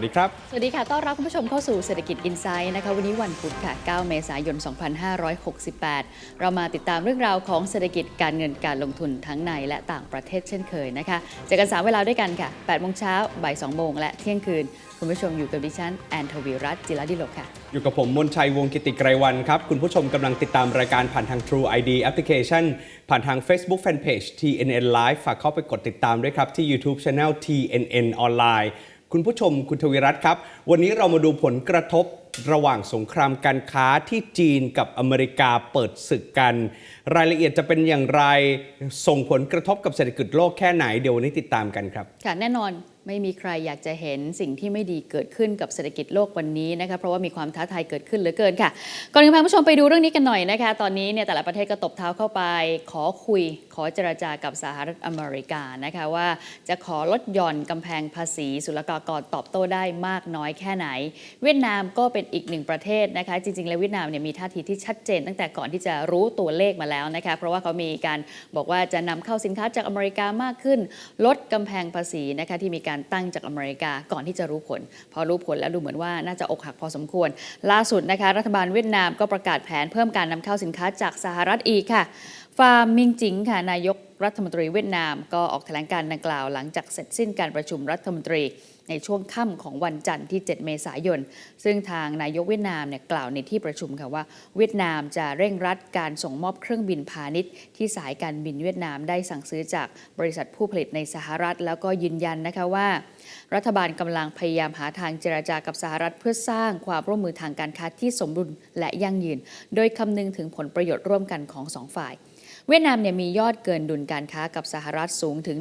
สวัสดีครับ สวัสดีค่ะ ต้อนรับคุณผู้ชมเข้าสู่เศรษฐกิจอินไซด์นะคะ วันนี้วันพุธค่ะ 9 เมษายน 2568 เรามาติดตามเรื่องราวของเศรษฐกิจการเงินการลงทุนทั้งในและต่างประเทศเช่นเคยนะคะเจอกัน3เวลาด้วยกันค่ะ8โมงเช้าบ่าย2โมงและเที่ยงคืน คุณผู้ชมอยู่กับดิฉันแอนทวีรัตน์จิรดิโลกค่ะ อยู่กับผมมนชัยวงศ์กิติไกรวันครับ คุณผู้ชมกำลังติดตามรายการผ่านทาง True ID Application ผ่านทาง Facebook Fanpage TNN Live ฝากเข้าไปกดติดตามด้วยครับที่ YouTube Channel TNN ออนไลน์ คุณผู้ชมคุณทวีรัตน์ครับ วันนี้เรามาดูผลกระทบระหว่างสงครามการค้าที่จีนกับอเมริกาเปิดศึกกันรายละเอียดจะเป็นอย่างไรส่งผลกระทบกับเศรษฐกิจโลกแค่ไหนเดี๋ยววันนี้ติดตามกันครับค่ะแน่นอนไม่มีใครอยากจะเห็นสิ่งที่ไม่ดีเกิดขึ้นกับเศรษฐกิจโลกวันนี้นะคะเพราะว่ามีความท้าทายเกิดขึ้นเหลือเกินค่ะก่อนอื่นพาผู้ชมไปดูเรื่องนี้กันหน่อยนะคะ ตอนนี้เนี่ยแต่ละประเทศก็ตบเท้าเข้าไป ขอคุย ขอเจรจากับสหรัฐอเมริกานะคะว่าจะขอลดหย่อนกำแพงภาษีศุลกากรตอบโต้ได้มากน้อยแค่ไหน เวียดนามก็เป็นอีกหนึ่งประเทศนะคะ จริงๆ แล้วเวียดนามเนี่ยมีท่าทีที่ชัดเจน ตั้งแต่ก่อนที่จะรู้ตัวเลขมาแล้วนะคะเพราะว่าเขามีการบอกว่าจะนำเข้าสินค้าจากอเมริกามากขึ้น ลดกำแพงภาษีนะคะที่มีการตั้งจากอเมริกาก่อนที่จะรู้ผล พอรู้ผลแล้วดูเหมือนว่าน่าจะอกหักพอสมควร ล่าสุดนะคะรัฐบาลเวียดนามก็ประกาศแผนเพิ่มการนำเข้าสินค้าจากสหรัฐอีกค่ะฟาร์มมิงจิงค่ะนายกรัฐมนตรีเวียดนาม ก็ออกแถลงการดังกล่าวหลังจากเสร็จสิ้นการประชุมรัฐมนตรี ในช่วงค่ำของวันจันทร์ที่ 7 เมษายน ซึ่งทางนายกเวียดนามเนี่ยกล่าวในที่ประชุมค่ะว่า เวียดนามจะเร่งรัดการส่งมอบเครื่องบินพาณิชย์ ที่สายการบินเวียดนามได้สั่งซื้อจากบริษัทผู้ผลิตในสหรัฐ แล้วก็ยืนยันนะคะว่า รัฐบาลกำลังพยายามหาทางเจราจากับสหรัฐ เพื่อสร้างความร่วมมือทางการค้าที่สมดุลและยั่งยืน โดยคำนึงถึงผลประโยชน์ร่วมกันของสองฝ่าย เวียดนามเนี่ยมียอดเกินดุลการค้ากับสหรัฐสูงถึง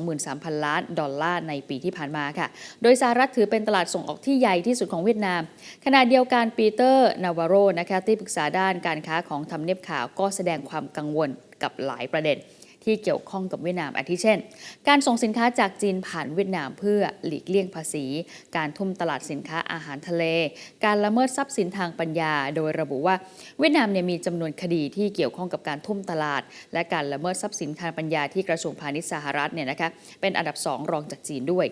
123,000 ล้านดอลลาร์ในปีที่ผ่านมาค่ะ โดยสหรัฐถือเป็นตลาดส่งออกที่ใหญ่ที่สุดของเวียดนาม ขณะเดียวกันปีเตอร์นาวาโรนะคะที่ปรึกษาด้านการค้าของทำเนียบข่าวก็แสดงความกังวลกับหลายประเด็น ที่เกี่ยวข้องกับเวียดนามอาทิเช่น การส่งสินค้าจากจีนผ่านเวียดนามเพื่อหลีกเลี่ยงภาษี การทุ่มตลาดสินค้าอาหารทะเล การละเมิดทรัพย์สินทางปัญญา โดยระบุว่าเวียดนามเนี่ยมีจำนวนคดีที่เกี่ยวข้องกับการทุ่มตลาด และการละเมิดทรัพย์สินทางปัญญาที่กระทรวงพาณิชย์สหรัฐเนี่ยนะคะเป็นอันดับสองรองจากจีนด้วย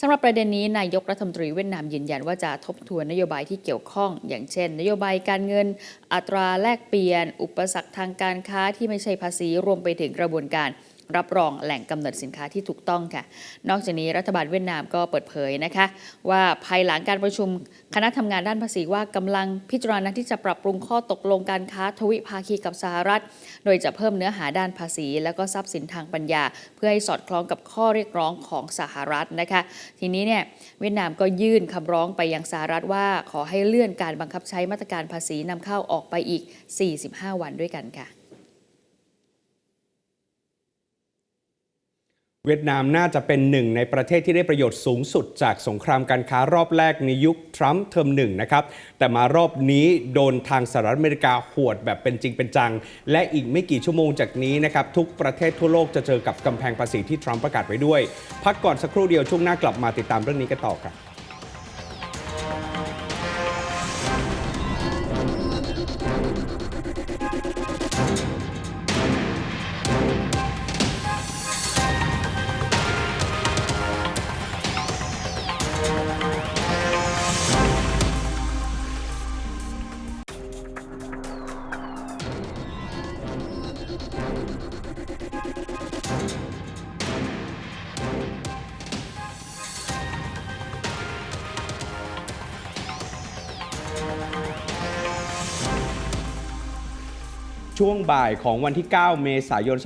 สำหรับประเด็นนี้นายกรัฐมนตรีเวียดนามยืนยันว่าจะทบทวนนโยบายที่เกี่ยวข้อง อย่างเช่น นโยบายการเงิน อัตราแลกเปลี่ยน อุปสรรคทางการค้าที่ไม่ใช่ภาษีรวมไปถึงกระบวนการ รับรองแหล่งกำเนิดสินค้าที่ถูกต้องค่ะ นอกจากนี้รัฐบาลเวียดนามก็เปิดเผยนะคะ ว่าภายหลังการประชุมคณะทำงานด้านภาษีว่ากำลังพิจารณาที่จะปรับปรุงข้อตกลงการค้าทวิภาคีกับสหรัฐ โดยจะเพิ่มเนื้อหาด้านภาษี และก็ทรัพย์สินทางปัญญา เพื่อให้สอดคล้องกับข้อเรียกร้องของสหรัฐนะคะ ทีนี้เนี่ยเวียดนามก็ยื่นคำร้องไปยังสหรัฐว่าขอให้เลื่อนการบังคับใช้มาตรการภาษีนำเข้าออกไปอีก 45 วันด้วยกันค่ะ เวียดนามน่าจะเป็นหนึ่งในประเทศที่ได้ประโยชน์สูงสุดจากสงครามการค้ารอบแรกในยุคทรัมป์เทอมหนึ่งนะครับ แต่มารอบนี้โดนทางสหรัฐอเมริกาหวดแบบเป็นจริงเป็นจัง และอีกไม่กี่ชั่วโมงจากนี้นะครับ ทุกประเทศทั่วโลกจะเจอกับกำแพงภาษีที่ทรัมป์ประกาศไว้ด้วย พักก่อนสักครู่เดียวช่วงหน้ากลับมาติดตามเรื่องนี้กันต่อครับ ช่วงบ่ายของวันที่ 9 เมษายน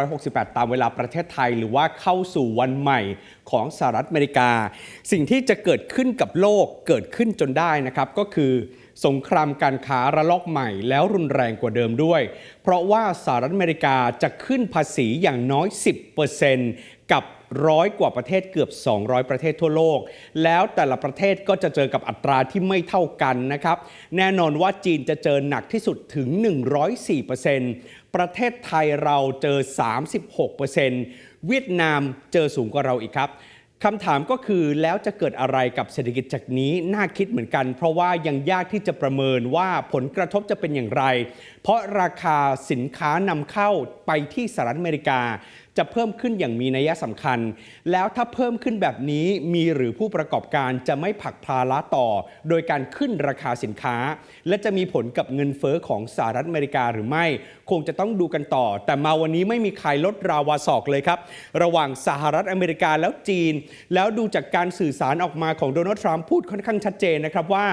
2568 ตามเวลาประเทศไทย หรือว่าเข้าสู่วันใหม่ของสหรัฐอเมริกา สิ่งที่จะเกิดขึ้นกับโลกเกิดขึ้นจนได้นะครับ ก็คือสงครามการค้าระลอกใหม่แล้วรุนแรงกว่าเดิมด้วย เพราะว่าสหรัฐอเมริกาจะขึ้นภาษีอย่างน้อย 10%กับ ร้อยกว่าประเทศเกือบ 200 ประเทศทั่วโลก แล้วแต่ละประเทศก็จะเจอกับอัตราที่ไม่เท่ากันนะครับ แน่นอนว่าจีนจะเจอหนักที่สุดถึง 104%ประเทศไทยเราเจอ 36%เวียดนามเจอสูงกว่าเราอีกครับคำถามก็คือแล้วจะเกิดอะไรกับเศรษฐกิจจากนี้น่าคิดเหมือนกัน เพราะว่ายังยากที่จะประเมินว่าผลกระทบจะเป็นอย่างไร เพราะราคาสินค้านำเข้าไปที่สหรัฐอเมริกา จะเพิ่มขึ้นอย่างมีนัยสำคัญ แล้วถ้าเพิ่มขึ้นแบบนี้มีหรือผู้ประกอบการจะไม่ผลักภาระต่อ โดยการขึ้นราคาสินค้า และจะมีผลกับเงินเฟอ้อของสหรัฐอเมริกาหรือไม่ คงจะต้องดูกันต่อ แต่มาวันนี้ไม่มีใครลดราวาศอกเลยครับ ระหว่างสหรัฐอเมริกาแล้วจีน แล้วดูจากการสื่อสารออกมาของโดนัลด์ทรัมป์พูดค่อนข้างชัดเจนนะครับว่า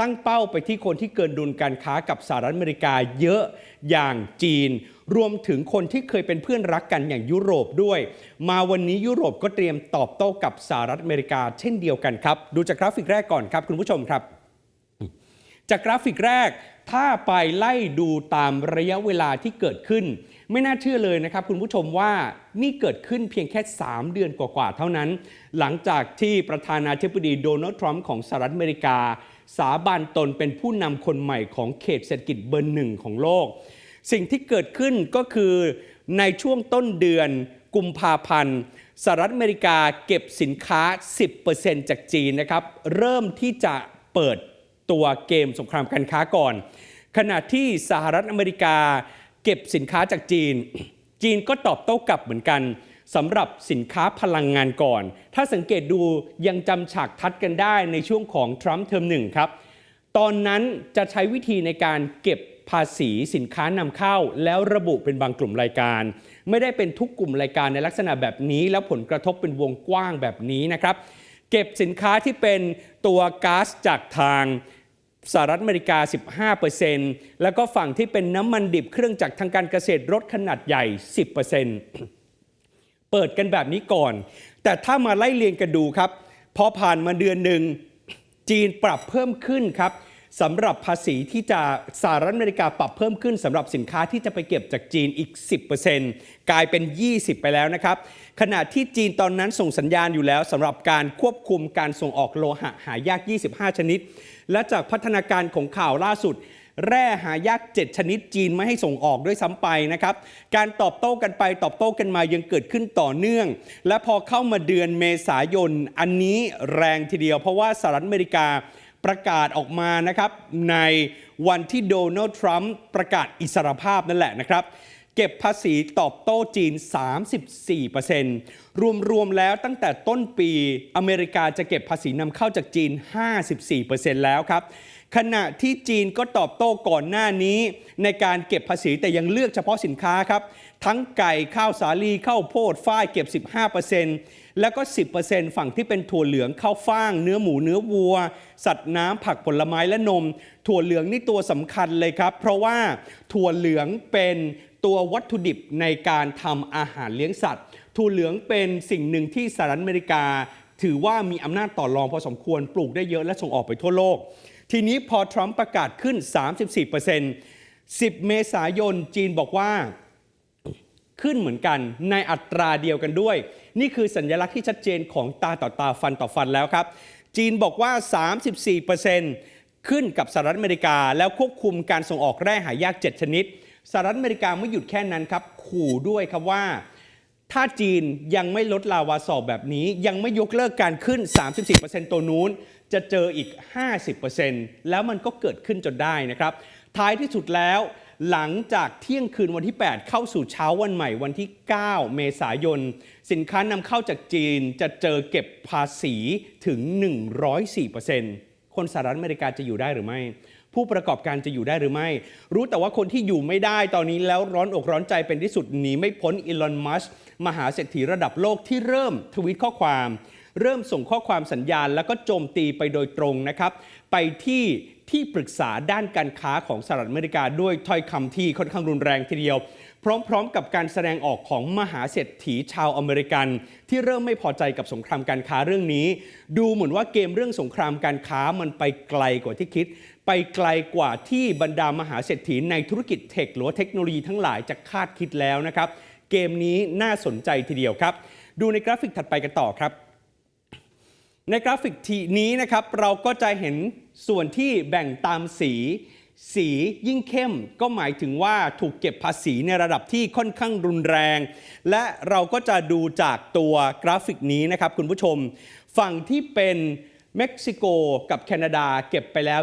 ตั้งเป้าไปที่คนที่เกินดุลการค้ากับสหรัฐอเมริกาเยอะอย่างจีน รวมถึงคนที่เคยเป็นเพื่อนรักกันอย่างยุโรปด้วย มาวันนี้ยุโรปก็เตรียมตอบโต้กับสหรัฐอเมริกาเช่นเดียวกันครับ ดูจากกราฟิกแรกก่อนครับคุณผู้ชมครับ จากกราฟิกแรกถ้าไปไล่ดูตามระยะเวลาที่เกิดขึ้น ไม่น่าเชื่อเลยนะครับคุณผู้ชมว่านี่เกิดขึ้นเพียงแค่ 3 เดือนกว่าๆเท่านั้น หลังจากที่ประธานาธิบดีโดนัลด์ทรัมป์ของสหรัฐอเมริกา สาบานตนเป็นผู้นำคนใหม่ของเขตเศรษฐกิจเบอร์หนึ่งของโลก สิ่งที่เกิดขึ้นก็คือในช่วงต้นเดือนกุมภาพันธ์สหรัฐอเมริกาเก็บสินค้า 10%จากจีนนะครับ เริ่มที่จะเปิดตัวเกมสงครามการค้าก่อน ขณะที่สหรัฐอเมริกาเก็บสินค้าจากจีน จีนก็ตอบโต้กลับเหมือนกัน สำหรับสินค้าพลังงานก่อน ถ้าสังเกตดูยังจำฉากทัดกันได้ในช่วงของทรัมป์เทอมหนึ่งครับ ตอนนั้นจะใช้วิธีในการเก็บภาษีสินค้านำเข้า แล้วระบุเป็นบางกลุ่มรายการ ไม่ได้เป็นทุกกลุ่มรายการในลักษณะแบบนี้ แล้วผลกระทบเป็นวงกว้างแบบนี้นะครับ เก็บสินค้าที่เป็นตัวก๊าซจากทางสหรัฐอเมริกา 15%แล้วก็ฝั่งที่เป็นน้ำมันดิบเครื่องจักรทางการเกษตรรถขนาดใหญ่ 10% เปิดกันแบบนี้ก่อน แต่ถ้ามาไล่เรียงกันดูครับ พอผ่านมาเดือนหนึ่งจีนปรับเพิ่มขึ้นครับสำหรับภาษีที่จะสหรัฐอเมริกาปรับเพิ่มขึ้นสำหรับสินค้าที่จะไปเก็บจากจีนอีก 10%กลายเป็น 20 ไปแล้วนะครับ ขณะที่จีนตอนนั้นส่งสัญญาณอยู่แล้วสำหรับการควบคุมการส่งออกโลหะหายาก 25 ชนิด และจากพัฒนาการของข่าวล่าสุด แร่หายาก 7 ชนิดจีนไม่ให้ส่งออกด้วยซ้ำไปนะครับ การตอบโต้กันไปตอบโต้กันมายังเกิดขึ้นต่อเนื่อง และพอเข้ามาเดือนเมษายน อันนี้แรงทีเดียว เพราะว่าสหรัฐอเมริกาประกาศออกมานะครับในวันที่โดนัลด์ทรัมป์ประกาศอิสรภาพนั่นแหละนะครับ เก็บภาษีตอบโต้จีน 34%รวมๆแล้วตั้งแต่ต้นปีอเมริกาจะเก็บภาษีนำเข้าจากจีน 54%แล้วครับ ขณะที่จีนก็ตอบโต้ก่อนหน้านี้ ในการเก็บภาษีแต่ยังเลือกเฉพาะสินค้าครับ ทั้งไก่ข้าวสาลีข้าวโพดฝ้ายเก็บ 15%แล้วก็ 10%ฝั่งที่เป็นถั่วเหลืองข้าวฟ่าง เนื้อหมูเนื้อวัว สัตว์น้ำผักผลไม้และนม ถั่วเหลืองนี่ตัวสำคัญเลยครับ เพราะว่าถั่วเหลืองเป็น ตัววัตถุดิบในการทำอาหารเลี้ยงสัตว์ถั่วเหลืองเป็นสิ่งหนึ่งที่สหรัฐอเมริกา ถือว่ามีอำนาจต่อรองพอสมควรปลูกได้เยอะและส่งออกไปทั่วโลก ทีนี้พอทรัมป์ประกาศขึ้น 34% 10 เมษายนจีนบอกว่าขึ้นเหมือนกันในอัตราเดียวกันด้วย นี่คือสัญลักษณ์ที่ชัดเจนของตาต่อตาฟันต่อฟันแล้วครับ จีนบอกว่า 34%ขึ้นกับสหรัฐอเมริกา แล้วควบคุมการส่งออกแร่หายาก 7 ชนิด สหรัฐอเมริกาไม่หยุดแค่นั้นครับ ขู่ด้วยครับว่า ถ้าจีนยังไม่ลดลาวาสอบแบบนี้ ยังไม่ยกเลิกการขึ้น 34%ตัวนู้น จะเจออีก 50%แล้วมันก็เกิดขึ้นจนได้นะครับ ท้ายที่สุดแล้วหลังจากเที่ยงคืนวันที่ 8 เข้าสู่เช้าวันใหม่วันที่ 9 เมษายน สินค้านำเข้าจากจีนจะเจอเก็บภาษีถึง 104%คนสหรัฐอเมริกาจะอยู่ได้หรือไม่ ผู้ประกอบการจะอยู่ได้หรือไม่ รู้แต่ว่าคนที่อยู่ไม่ได้ตอนนี้แล้วร้อนอกร้อนใจเป็นที่สุดหนีไม่พ้นอีลอนมัสก์มหาเศรษฐีระดับโลกที่เริ่มทวีตข้อความ เริ่มส่งข้อความสัญญาณ แล้วก็โจมตีไปโดยตรงนะครับ ไปที่ที่ปรึกษาด้านการค้าของสหรัฐอเมริกาด้วยถ้อยคำที่ค่อนข้างรุนแรงทีเดียว พร้อมๆ กับการแสดงออกของมหาเศรษฐีชาวอเมริกัน ที่เริ่มไม่พอใจกับสงครามการค้าเรื่องนี้ ดูเหมือนว่าเกมเรื่องสงครามการค้ามันไปไกลกว่าที่คิด ไปไกลกว่าที่บรรดามหาเศรษฐีในธุรกิจเทคหรือเทคโนโลยีทั้งหลายจะคาดคิดแล้วนะครับ เกมนี้น่าสนใจทีเดียวครับ ดูในกราฟิกถัดไปกันต่อครับ ในกราฟิกทีนี้นะครับ เราก็จะเห็นส่วนที่แบ่งตามสี สียิ่งเข้มก็หมายถึงว่าถูกเก็บภาษีในระดับที่ค่อนข้างรุนแรง และเราก็จะดูจากตัวกราฟิกนี้นะครับคุณผู้ชม ฝั่งที่เป็น เม็กซิโกกับแคนาดาเก็บไปแล้ว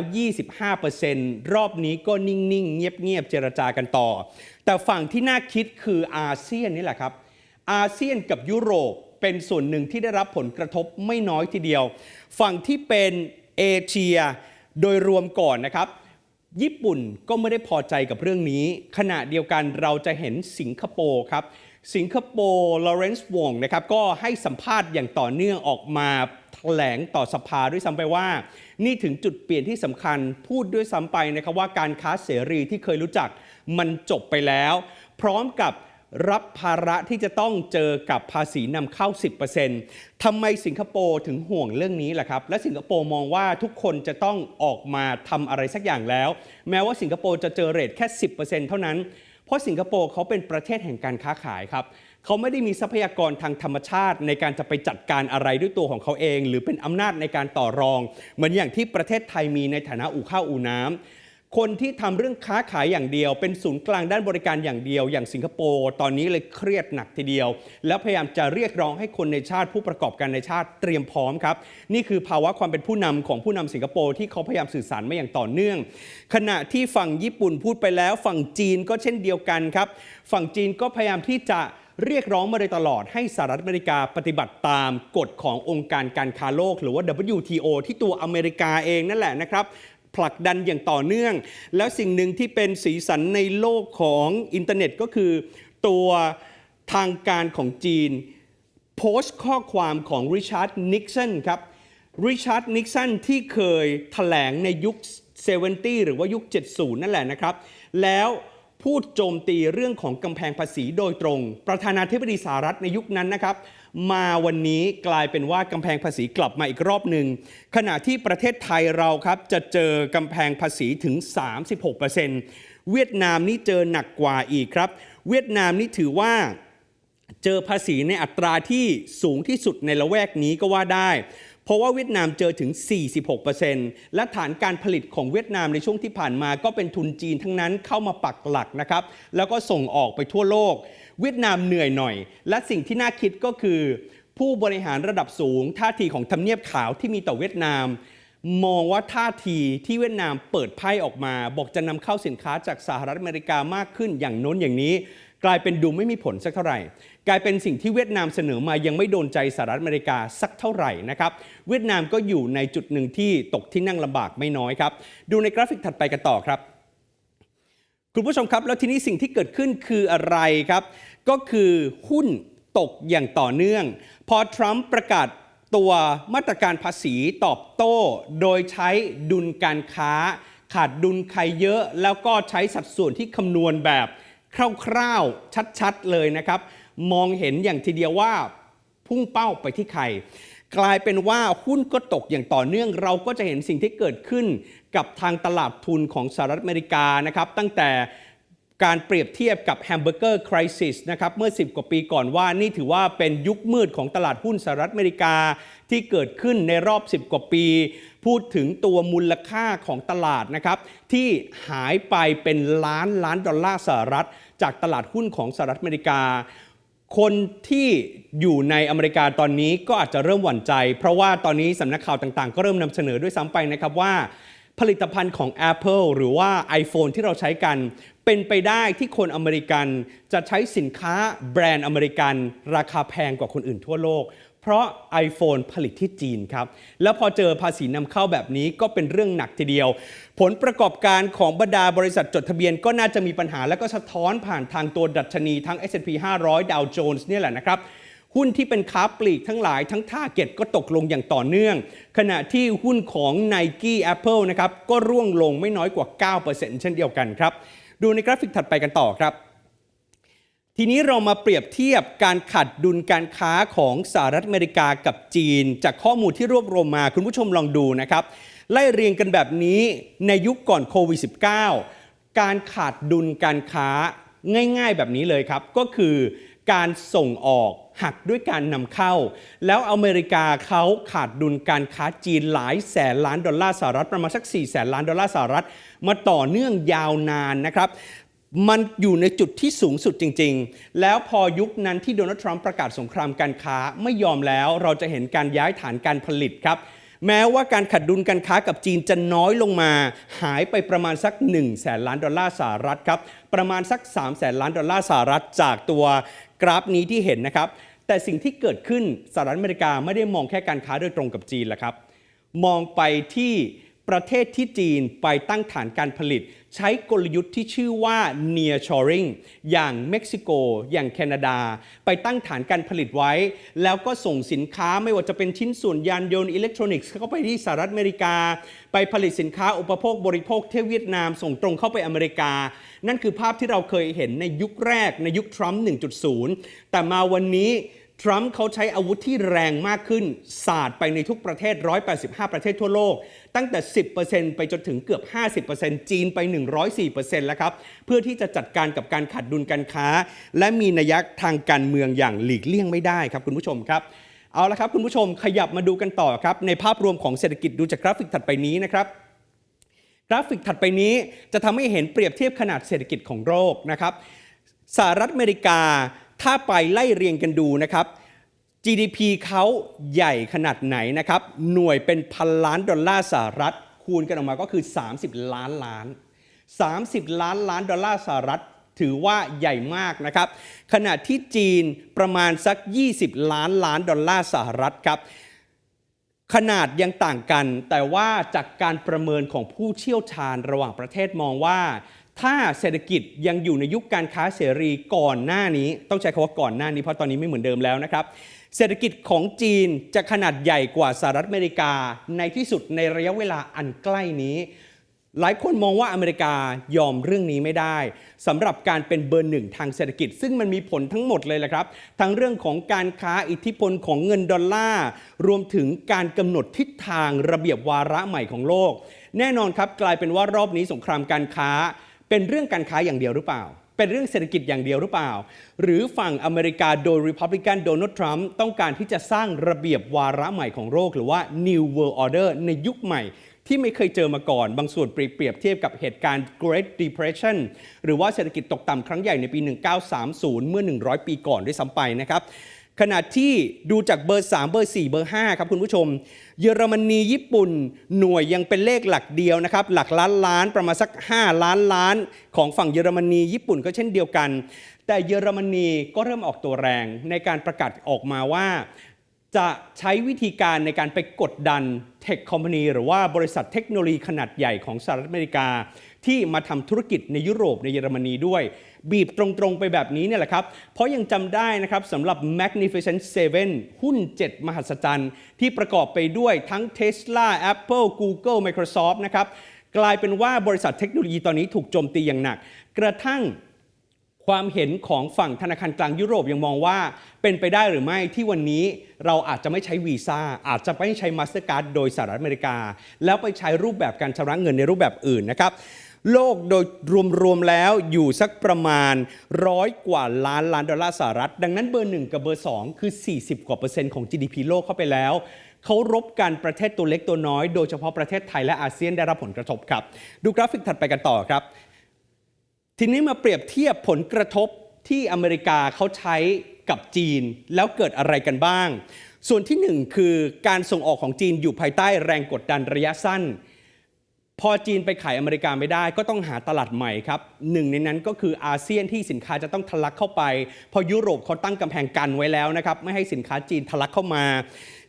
25%รอบนี้ก็นิ่ง ๆ เงียบ ๆ เจรจากันต่อ แต่ฝั่งที่น่าคิดคืออาเซียนนี่แหละครับ อาเซียนกับยุโรปเป็นส่วนหนึ่งที่ได้รับผลกระทบไม่น้อยทีเดียว ฝั่งที่เป็นเอเชียโดยรวมก่อนนะครับ ญี่ปุ่นก็ไม่ได้พอใจกับเรื่องนี้ ขณะเดียวกันเราจะเห็นสิงคโปร์ครับ สิงคโปร์ลอเรนซ์วงนะครับก็ให้สัมภาษณ์อย่างต่อเนื่องออกมา ลงต่อสภาด้วยซ้ำไปว่า นี่ถึงจุดเปลี่ยนที่สำคัญพูดด้วยซ้ำไปนะครับว่าการค้าเสรีที่เคยรู้จักมันจบไปแล้ว พร้อมกับรับภาระที่จะต้องเจอกับภาษีนำเข้า 10%ทำไมสิงคโปร์ถึงห่วงเรื่องนี้ล่ะครับ และสิงคโปร์มองว่าทุกคนจะต้องออกมาทำอะไรสักอย่างแล้ว แม้ว่าสิงคโปร์จะเจอเรทแค่ 10%เท่านั้น เพราะสิงคโปร์เขาเป็นประเทศแห่งการค้าขายครับ เขาไม่ได้มีทรัพยากรทางธรรมชาติ ในการจะไปจัดการอะไรด้วยตัวของเขาเอง หรือเป็นอำนาจในการต่อรอง เหมือนอย่างที่ประเทศไทยมีในฐานะอู่ข้าวอู่น้ำ คนที่ทำเรื่องค้าขายอย่างเดียว เป็นศูนย์กลางด้านบริการอย่างเดียว อย่างสิงคโปร์ตอนนี้เลยเครียดหนักทีเดียว แล้วพยายามจะเรียกร้องให้คนในชาติผู้ประกอบการในชาติเตรียมพร้อมครับ นี่คือภาวะความเป็นผู้นำของผู้นำสิงคโปร์ที่เขาพยายามสื่อสารมาอย่างต่อเนื่อง ขณะที่ฝั่งญี่ปุ่นพูดไปแล้ว ฝั่งจีนก็เช่นเดียวกันครับ ฝั่งจีนก็พยายามที่จะเรียกร้องมาโดยตลอดให้สหรัฐอเมริกาปฏิบัติตามกฎขององค์การการค้าโลก หรือว่า WTO ที่ตัวอเมริกาเองนั่นแหละนะครับ ผลักดันอย่างต่อเนื่อง แล้วสิ่งหนึ่งที่เป็นสีสันในโลกของอินเทอร์เน็ตก็คือ ตัวทางการของจีน โพสต์ข้อความของริชาร์ดนิกสันครับริชาร์ดนิกสันที่เคยแถลงในยุค 70 หรือว่ายุค 70 นั่นแหละนะครับ แล้วพูดโจมตีเรื่องของกำแพงภาษีโดยตรง ประธานาธิบดีสหรัฐในยุคนั้นนะครับ มาวันนี้กลายเป็นว่ากำแพงภาษีกลับมาอีกรอบหนึ่งขณะที่ประเทศไทยเราครับจะเจอกำแพงภาษีถึง 36%เวียดนามนี่เจอหนักกว่าอีกครับ เวียดนามนี่ถือว่าเจอภาษีในอัตราที่สูงที่สุดในละแวกนี้ก็ว่าได้ เพราะว่าเวียดนามเจอถึง 46%และฐานการผลิตของเวียดนามในช่วงที่ผ่านมาก็เป็นทุนจีนทั้งนั้นเข้ามาปักหลักนะครับ แล้วก็ส่งออกไปทั่วโลก เวียดนามเหนื่อยหน่อย และสิ่งที่น่าคิดก็คือ ผู้บริหารระดับสูง ท่าทีของทำเนียบขาวที่มีต่อเวียดนาม มองว่าท่าทีที่เวียดนามเปิดไพ่ออกมา บอกจะนำเข้าสินค้าจากสหรัฐอเมริกามากขึ้นอย่างน้นอย่างนี้ กลายเป็นดูไม่มีผลสักเท่าไหร่ กลายเป็นสิ่งที่เวียดนามเสนอมายังไม่โดนใจสหรัฐอเมริกาสักเท่าไหร่นะครับ เวียดนามก็อยู่ในจุดหนึ่งที่ตกที่นั่งลำบากไม่น้อยครับ ดูในกราฟิกถัดไปกันต่อครับ คุณผู้ชมครับ แล้วทีนี้สิ่งที่เกิดขึ้นคืออะไรครับ ก็คือหุ้นตกอย่างต่อเนื่อง พอทรัมป์ประกาศตัวมาตรการภาษีตอบโต้ โดยใช้ดุลการค้า ขาดดุลใครเยอะ แล้วก็ใช้สัดส่วนที่คำนวณแบบคร่าวๆชัดๆเลยนะครับ มองเห็นอย่างทีเดียวว่าพุ่งเป้าไปที่ใครกลายเป็นว่าหุ้นก็ตกอย่างต่อเนื่องเราก็จะเห็นสิ่งที่เกิดขึ้นกับทางตลาดทุนของสหรัฐอเมริกานะครับตั้งแต่การเปรียบเทียบกับแฮมเบอร์เกอร์คริสิสนะครับเมื่อ 10 กว่าปีก่อนว่านี่ถือว่าเป็นยุคมืดของตลาดหุ้นสหรัฐอเมริกาที่เกิดขึ้นในรอบ 10 กว่าปี พูดถึงตัวมูลค่าของตลาดนะครับที่หายไปเป็นล้านล้านดอลลาร์สหรัฐ จากตลาดหุ้นของสหรัฐอเมริกา คนที่อยู่ในอเมริกาตอนนี้ก็อาจจะเริ่มหวั่นใจ เพราะว่าตอนนี้สำนักข่าวต่างๆ ก็เริ่มนำเสนอด้วยซ้ำไปนะครับว่า ผลิตภัณฑ์ของ Apple หรือว่า iPhone ที่เราใช้กัน เป็นไปได้ที่คนอเมริกันจะใช้สินค้าแบรนด์อเมริกัน ราคาแพงกว่าคนอื่นทั่วโลก เพราะ iPhone ผลิตที่จีนครับ แล้วพอเจอภาษีนำเข้าแบบนี้ก็เป็นเรื่องหนักทีเดียว ผลประกอบการของบรรดาบริษัทจดทะเบียนก็น่าจะมีปัญหา และก็สะท้อนผ่านทางตัวดัชนีทั้ง S&P 500 Dow Jones เนี่ยแหละนะครับหุ้นที่เป็นค้าปลีกทั้งหลายทั้งท่าเก็ตก็ตกลงอย่างต่อเนื่อง ขณะที่หุ้นของ Nike Apple นะครับก็ร่วงลงไม่น้อยกว่า 9%เช่นเดียวกันครับ ดูในกราฟิกถัดไปกันต่อครับ ทีนี้เรามาเปรียบเทียบการขัดดุลการค้าของสหรัฐอเมริกากับจีน จากข้อมูลที่รวบรวมมาคุณผู้ชมลองดูนะครับ ไล่เรียงกันแบบนี้ในยุคก่อนโควิด -19 การขาดดุลการค้าง่ายๆแบบนี้เลยครับ ก็คือการส่งออกหักด้วยการนำเข้า แล้วอเมริกาเขาขาดดุลการค้าจีนหลายแสนล้านดอลลาร์สหรัฐประมาณสัก4แสนล้านดอลลาร์สหรัฐมาต่อเนื่องยาวนานนะครับ มันอยู่ในจุดที่สูงสุดจริง ๆ แล้วพอยุคนั้นที่โดนัลด์ทรัมป์ประกาศสงครามการค้าไม่ยอมแล้วเราจะเห็นการย้ายฐานการผลิตครับ แม้ว่าการขัดดุลการค้ากับจีนจะน้อยลงมา หายไปประมาณสัก1แสนล้านดอลลาร์สหรัฐครับ ประมาณสัก3แสนล้านดอลลาร์สหรัฐจากตัวกราฟนี้ที่เห็นนะครับ แต่สิ่งที่เกิดขึ้นสหรัฐอเมริกาไม่ได้มองแค่การค้าโดยตรงกับจีนแหละครับ มองไปที่ ประเทศที่จีนไปตั้งฐานการผลิต ใช้กลยุทธ์ที่ชื่อว่า nearshoring อย่างเม็กซิโก อย่างแคนาดา ไปตั้งฐานการผลิตไว้ แล้วก็ส่งสินค้าไม่ว่าจะเป็นชิ้นส่วนยานยนต์อิเล็กทรอนิกส์เข้าไปที่สหรัฐอเมริกา ไปผลิตสินค้าอุปโภคบริโภคที่เวียดนาม ส่งตรงเข้าไปอเมริกา นั่นคือภาพที่เราเคยเห็นในยุคแรกในยุคทรัมป์1.0 แต่มาวันนี้ ทรัมป์เขาใช้อาวุธที่แรงมากขึ้น สาดไปในทุกประเทศ 185 ประเทศทั่วโลก ตั้งแต่ 10%ไปจนถึงเกือบ 50%จีนไป 104%แล้วครับ เพื่อที่จะจัดการกับการขาดดุลการค้า และมีนัยยะทางการเมืองอย่างหลีกเลี่ยงไม่ได้ครับคุณผู้ชมครับเอาละครับคุณผู้ชมขยับมาดูกันต่อครับ ในภาพรวมของเศรษฐกิจดูจากกราฟิกถัดไปนี้นะครับกราฟิกถัดไปนี้จะทำให้เห็นเปรียบเทียบขนาดเศรษฐกิจของโลกนะครับสหรัฐอเมริกา ถ้าไปไล่เรียงกันดูนะครับ GDP เขาใหญ่ขนาดไหนนะครับ หน่วยเป็นพันล้านดอลลาร์สหรัฐ คูณกันออกมาก็คือ 30 ล้านล้าน 30 ล้านล้านดอลลาร์สหรัฐถือว่าใหญ่มากนะครับ ขณะที่จีนประมาณสัก 20 ล้านล้านดอลลาร์สหรัฐครับ ขนาดยังต่างกัน แต่ว่าจากการประเมินของผู้เชี่ยวชาญระหว่างประเทศมองว่า ถ้าเศรษฐกิจยังอยู่ในยุคการค้าเสรีก่อนหน้านี้ ต้องใช้คำว่าก่อนหน้านี้เพราะตอนนี้ไม่เหมือนเดิมแล้วนะครับ เศรษฐกิจของจีนจะขนาดใหญ่กว่าสหรัฐอเมริกา ในที่สุดในระยะเวลาอันใกล้นี้ หลายคนมองว่าอเมริกายอมเรื่องนี้ไม่ได้สำหรับการเป็นเบอร์หนึ่งทางเศรษฐกิจ ซึ่งมันมีผลทั้งหมดเลยแหละครับ ทั้งเรื่องของการค้าอิทธิพลของเงินดอลลาร์รวมถึงการกำหนดทิศทางระเบียบวาระใหม่ของโลก แน่นอนครับกลายเป็นว่ารอบนี้สงครามการค้า เป็นเรื่องการค้าอย่างเดียวหรือเปล่า เป็นเรื่องเศรษฐกิจอย่างเดียวหรือเปล่า หรือฝั่งอเมริกาโดย Republican Donald Trump ต้องการที่จะสร้างระเบียบวาระใหม่ของโลกหรือว่า New World Order ในยุคใหม่ที่ไม่เคยเจอมาก่อน บางส่วนเปรียบเทียบกับเหตุการณ์ Great Depression หรือว่าเศรษฐกิจตกต่ำครั้งใหญ่ในปี 1930 เมื่อ 100 ปีก่อนด้วยซ้ำไปนะครับ ขณะที่ดูจากเบอร์ 3 เบอร์ 4 เบอร์ 5 ครับคุณผู้ชม เยอรมนีญี่ปุ่นหน่วยยังเป็นเลขหลักเดียวนะครับ หลักล้านล้านประมาณสัก 5 ล้านล้าน ของฝั่งเยอรมนีญี่ปุ่นก็เช่นเดียวกัน แต่เยอรมนีก็เริ่มออกตัวแรงในการประกาศออกมาว่า จะใช้วิธีการในการไปกดดันเทคคอมพานีหรือว่าบริษัทเทคโนโลยีขนาดใหญ่ของสหรัฐอเมริกา ที่มาทำธุรกิจในยุโรปในเยอรมนีด้วย บีบตรงๆไปแบบนี้เนี่ยแหละครับ เพราะยังจำได้นะครับสำหรับ Magnificent Seven หุ้น 7 มหัศจรรย์ ที่ประกอบไปด้วยทั้ง Tesla Apple Google Microsoft นะครับกลายเป็นว่าบริษัทเทคโนโลยีตอนนี้ถูกโจมตีอย่างหนัก กระทั่ง ความเห็นของฝั่งธนาคารกลางยุโรปยังมองว่าเป็นไปได้หรือไม่ที่วันนี้เราอาจจะไม่ใช้วีซ่าอาจจะไม่ใช้มาสเตอร์การ์ดโดยสหรัฐอเมริกา แล้วไปใช้รูปแบบการชำระเงินในรูปแบบอื่นนะครับโลกโดยรวมๆแล้วอยู่สักประมาณร้อยกว่าล้านล้านดอลลาร์สหรัฐ ดังนั้นเบอร์หนึ่งกับเบอร์สองคือ 40 กว่าเปอร์เซ็นต์ของ GDP โลกเข้าไปแล้วเขารบกันประเทศตัวเล็กตัวน้อย โดยเฉพาะประเทศไทยและอาเซียนได้รับผลกระทบครับ ดูกราฟิกถัดไปกันต่อครับ ทีนี้มาเปรียบเทียบผลกระทบที่อเมริกาเขาใช้กับจีนแล้วเกิดอะไรกันบ้าง ส่วนที่หนึ่งคือการส่งออกของจีนอยู่ภายใต้แรงกดดันระยะสั้น พอจีนไปขายอเมริกาไม่ได้ก็ต้องหาตลาดใหม่ครับหนึ่งในนั้นก็คืออาเซียนที่สินค้าจะต้องทะลักเข้าไป พอยุโรปเขาตั้งกำแพงกันไว้แล้วนะครับไม่ให้สินค้าจีนทะลักเข้ามา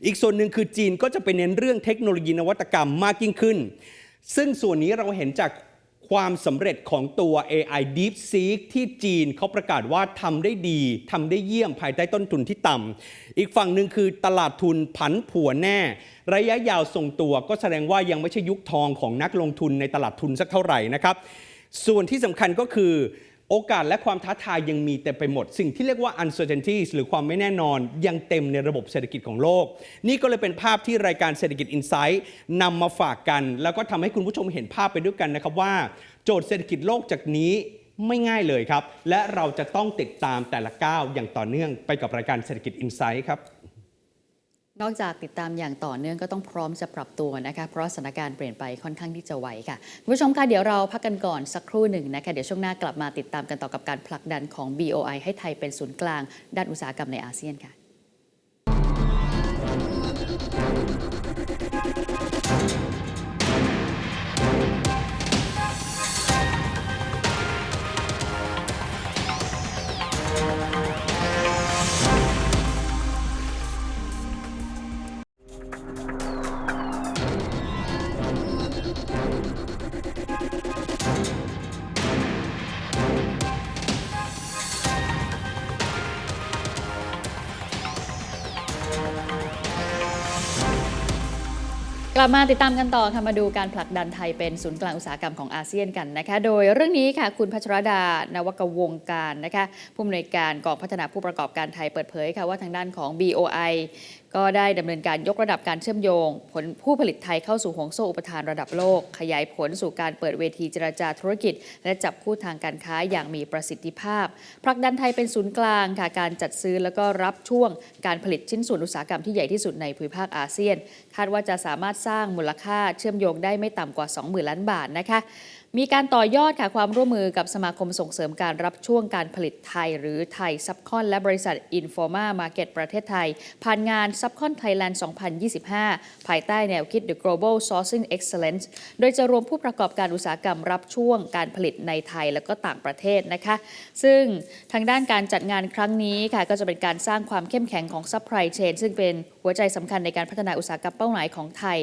อีกส่วนหนึ่งคือจีนก็จะไปเน้นเรื่องเทคโนโลยีนวัตกรรมมากยิ่งขึ้นซึ่งส่วนนี้เราเห็นจาก ความสำเร็จของตัว AI DeepSeek ที่จีนเขาประกาศว่าทำได้ดีทำได้เยี่ยมภายใต้ต้นทุนที่ต่ำอีกฝั่งหนึ่งคือตลาดทุนผันผวนแน่ ระยะยาวทรงตัวก็แสดงว่ายังไม่ใช่ยุคทองของนักลงทุนในตลาดทุนสักเท่าไหร่นะครับ ส่วนที่สำคัญก็คือ โอกาสและความท้าทายยังมีเต็มไปหมด สิ่งที่เรียกว่า uncertainties หรือความไม่แน่นอนยังเต็มในระบบเศรษฐกิจของโลก นี่ก็เลยเป็นภาพที่รายการเศรษฐกิจ Insight นำมาฝากกัน แล้วก็ทำให้คุณผู้ชมเห็นภาพไปด้วยกันนะครับว่า โจทย์เศรษฐกิจโลกจากนี้ไม่ง่ายเลยครับ และเราจะต้องติดตามแต่ละก้าวอย่างต่อเนื่องไปกับรายการเศรษฐกิจ Insight ครับ นอกจากติดตามอย่างต่อเนื่องก็ต้องพร้อมจะปรับตัวนะคะ เพราะสถานการณ์เปลี่ยนไปค่อนข้างที่จะไวค่ะคุณผู้ชมคะเดี๋ยวเราพักกันก่อนสักครู่หนึ่งนะคะ เดี๋ยวช่วงหน้ากลับมาติดตามกันต่อกับการผลักดันของ BOI ให้ไทยเป็นศูนย์กลาง ด้านอุตสาหกรรมในอาเซียนค่ะ ลับมาติดตามกันต่อค่ะมาดูการผลักดันไทยเป็นศูนย์กลางอุตสาหกรรมของอาเซียนกันนะคะโดยเรื่องนี้ค่ะคุณพัชรดานวกวงการนะคะผู้อำนวยการกองพัฒนาผู้ประกอบการไทยเปิดเผยค่ะว่าทางด้านของ BOI ก็ได้ดำเนินการยกระดับการเชื่อมโยง ผลผู้ผลิตไทยเข้าสู่ห่วงโซ่อุปทานระดับโลก ขยายผลสู่การเปิดเวทีเจรจาธุรกิจ และจับคู่ทางการค้าอย่างมีประสิทธิภาพผลักดันไทยเป็นศูนย์กลางค่ะการจัดซื้อแล้วก็รับช่วงการผลิตชิ้นส่วนอุตสาหกรรมที่ใหญ่ที่สุดในภูมิภาคอาเซียน คาดว่าจะสามารถสร้างมูลค่าเชื่อมโยงได้ไม่ต่ำกว่า 20,000 ล้านบาทนะคะ มีการต่อยอดค่ะความร่วมมือกับสมาคมส่งเสริมการรับช่วงการผลิตไทย หรือไทยซับคอนและบริษัท Informa Market ประเทศไทย ผ่านงานซับคอนไทยแลนด์2025 ภายใต้แนวคิด The Global Sourcing Excellence โดยจะรวมผู้ประกอบการอุตสาหกรรมรับช่วงการผลิตในไทยและก็ต่างประเทศนะคะ ซึ่งทางด้านการจัดงานครั้งนี้ค่ะก็จะเป็นการสร้างความเข้มแข็งของ supply chain ซึ่งเป็นหัวใจสำคัญในการพัฒนาอุตสาหกรรมเป้าหมายของไทย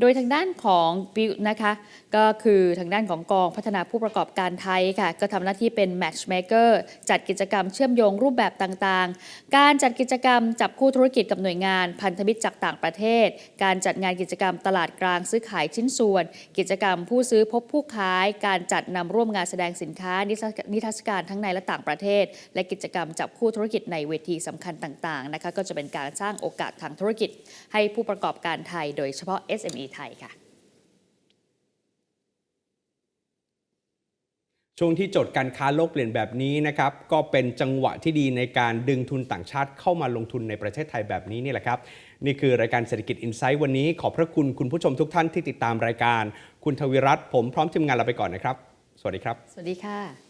โดยทางด้านของบิวนะคะก็คือทางด้านของกองพัฒนาผู้ประกอบการไทยค่ะ ก็ทำหน้าที่เป็น matchmaker จัดกิจกรรมเชื่อมโยงรูปแบบต่างๆ การจัดกิจกรรมจับคู่ธุรกิจกับหน่วยงาน พันธมิตรจากต่างประเทศ การจัดงานกิจกรรมตลาดกลางซื้อขายชิ้นส่วน กิจกรรมผู้ซื้อพบผู้ขาย การจัดนำร่วมงานแสดงสินค้า นิทรรศนิทรรศการทั้งในและต่างประเทศ และกิจกรรมจับคู่ธุรกิจในเวทีสำคัญต่างๆนะคะก็จะเป็นการสร้างโอกาสทางธุรกิจ ให้ผู้ประกอบการไทย โดยเฉพาะ SME ไทยค่ะ ช่วงที่โจทย์การค้าโลกเปลี่ยนแบบนี้นะครับก็เป็นจังหวะที่ดีในการดึงทุนต่างชาติเข้ามาลงทุนในประเทศไทยแบบนี้นี่แหละครับ นี่คือรายการเศรษฐกิจอินไซต์วันนี้ ขอบพระคุณคุณผู้ชมทุกท่านที่ติดตามรายการ คุณทวิรัตน์ผมพร้อมทีมงานลาไปก่อนนะครับ สวัสดีครับ สวัสดีค่ะ